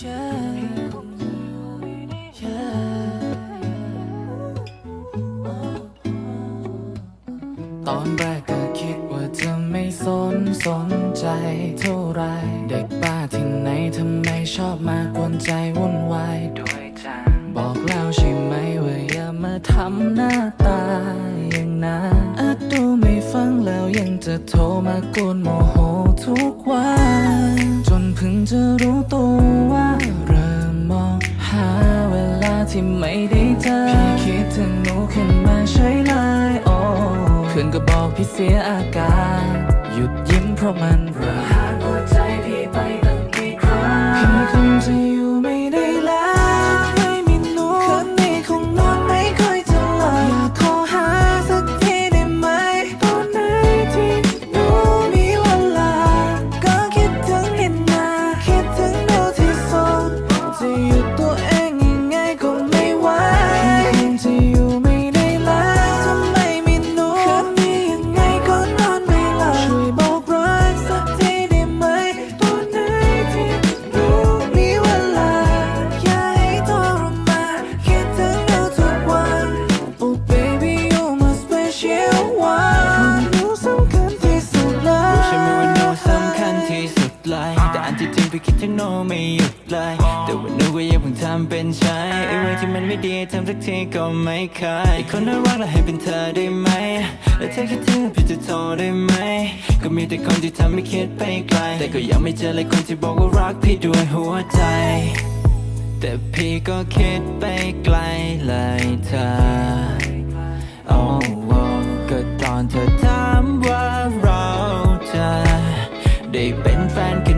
ตอนแรกก็คิดว่าจะไม่สนสนใจเท่าไร เด็กบ้าที่ไหนทำไมชอบมากวนใจวุ่นวายด้วยจังบอกแล้วใช่ไหมว่าอย่ามาทำหน้าตาอย่างนั้นอาจดูไม่ฟังแล้วยังจะโทรมากวนโมโหทุกวัน จนเพิ่งจะรู้ตัว ที่ไม่ได้เจอพี่คิดถึงหนูขึ้นมาใช้ไลยโอ้เพื่อนก็บอกพี่เสียอาการ หยุดยิ้มเพราะมันระหาก ไอ้เรื่องที่มันไม่ดีทำสักทีก็ไม่เคยอคนน่ารักเราให้เป็นเธอได้ไหม และเธอคิดถึงพี่จะโทรได้ไหม ก็มีแต่คนที่ทำให้คิดไปไกล แต่ก็ยังไม่เจอเลยคนที่บอกว่ารักพี่ด้วยหัวใจ แต่พี่ก็คิดไปไกลเลยเธอ โอ้โอ้ก็ตอนเธอถามว่าเราจะ ได้เป็นแฟนกัน